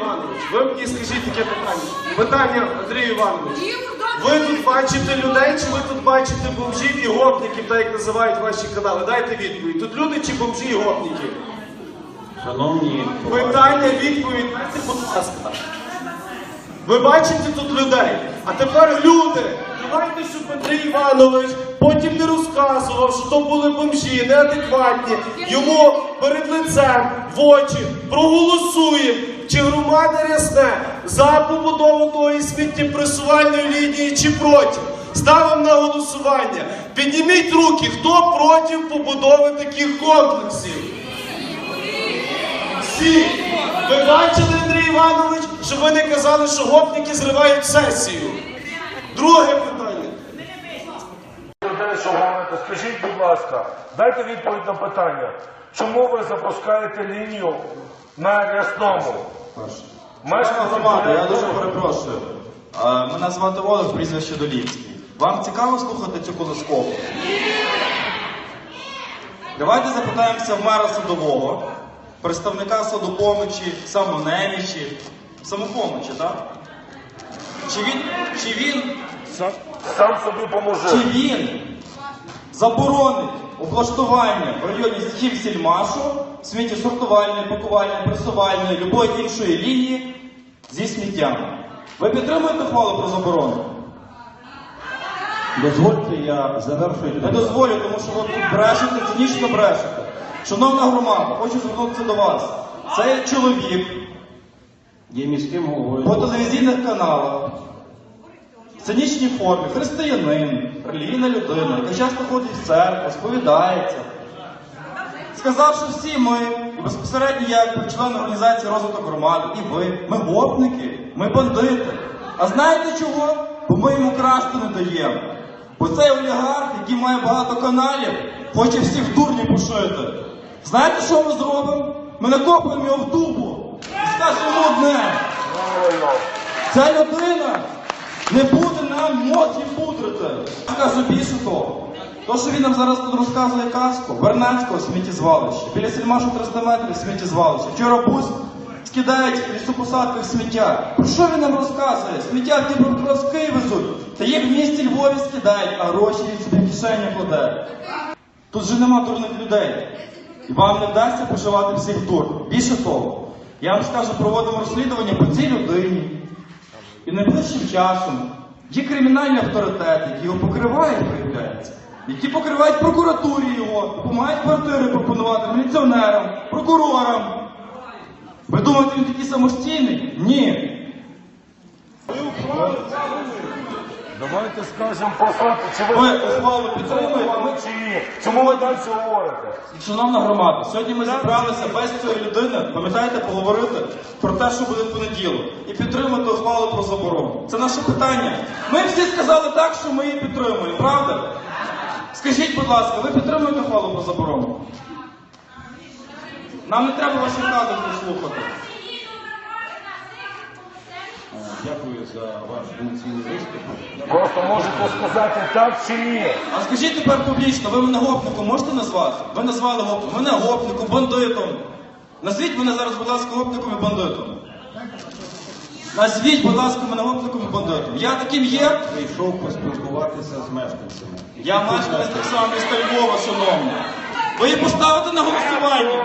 Іванович, ви мені скажіть таке питання. Питання, Андрій Іванович. Ви тут бачите людей, чи ви тут бачите бомжів і гопників, так як називають ваші канали? Дайте відповідь. Тут люди чи бомжі і гопники? Шановні, Питання, відповідь, дайте, будь ласка. Ви бачите тут людей, а тепер люди. Давайте, щоб Андрій Іванович потім не розказував, що то були бомжі, неадекватні. Йому перед лицем в очі проголосує, чи громада рясне за побудову тої сміттєпресувальної лінії чи проти. Ставимо на голосування. Підніміть руки, хто проти побудови таких комплексів. Всі! Ви бачили, Андрій Іванович, що ви не казали, що гопники зривають сесію? Друге питання. Скажіть, будь ласка, дайте відповідь на питання. Чому ви запускаєте лінію на рясному? Мешканці громади, я дуже перепрошую. Е, Мене звати Олег, прізвище Долівський. Вам цікаво слухати цю колоскову? Давайте запитаємося в мера садового, представника садопомочі, самонемічі, самопомочі, так? Чи він, чи він Сам, сам собі поможе. Чи він заборонить облаштування в районі Хімсільмашу сміттєсортувальної, пакувальної, пресувальної, любої іншої лінії зі сміттям? Ви підтримуєте ухвалу про заборону? Дозвольте, я завершу Не дозволю, тому що ви тут брешете, цинічно брешете. Шановна громада, хочу звернутися до вас. Цей чоловік є міським головою. по телевізійних каналах в цинічній формі, християнин, релігійна людина, яка часто ходить в церкву, сповідається. Сказав, що всі ми, і безпосередньо як член організації розвиток громади, і ви, ми гопники, ми бандити. А знаєте чого? Бо ми йому красти не даємо. Бо цей олігарх, який має багато каналів, хоче всіх дурні пошити. Знаєте, що ми зробимо? Ми накопуємо його в дубу і скажемо одне. Ця людина не буде нам мозги пудрити. Скажу більше того. То, що він нам зараз тут розказує казку, Вернецького сміттєзвалища. Біля сільмашу 300 метрів сміттєзвалища. Вчора бус скидають лісопосадках сміття. Про що він нам розказує? Сміття в Дніпропетровський везуть. Та їх в місті Львові скидають, а гроші він собі в кишені кладе. Тут же нема дурних людей. І вам не вдасться пошивати всіх дур. Більше того, я вам скажу, проводимо розслідування по цій людині. І найближчим часом є кримінальні авторитети, які його покривають, виявляється, які покривають прокуратурі його, допомагають квартири пропонувати міліціонерам, прокурорам. Ви думаєте, він такий самостійний? Ні. Давайте скажемо по чи ви ухвалу підтримуєте? Ми- чи ні? Чому ви далі говорите? Шановна громада, сьогодні ми зібралися без цієї людини, пам'ятаєте, поговорити про те, що буде в понеділок, і підтримати ухвалу про заборону. Це наше питання. Ми всі сказали так, що ми її підтримуємо, правда? Скажіть, будь ласка, ви підтримуєте ухвалу про заборону? Нам не треба ваших казок слухати. Дякую за ваш емоційний виступ. Просто можете сказати так чи ні. А скажіть тепер публічно, ви мене гопником можете назвати? Ви назвали гопником, мене гопником, бандитом. Назвіть мене зараз, будь ласка, гопником і бандитом. Назвіть, будь ласка, мене гопником і бандитом. Я таким є. Прийшов поспілкуватися з мешканцями. Я мешканець так само міста Львова, шановні. Ви її поставите на голосування.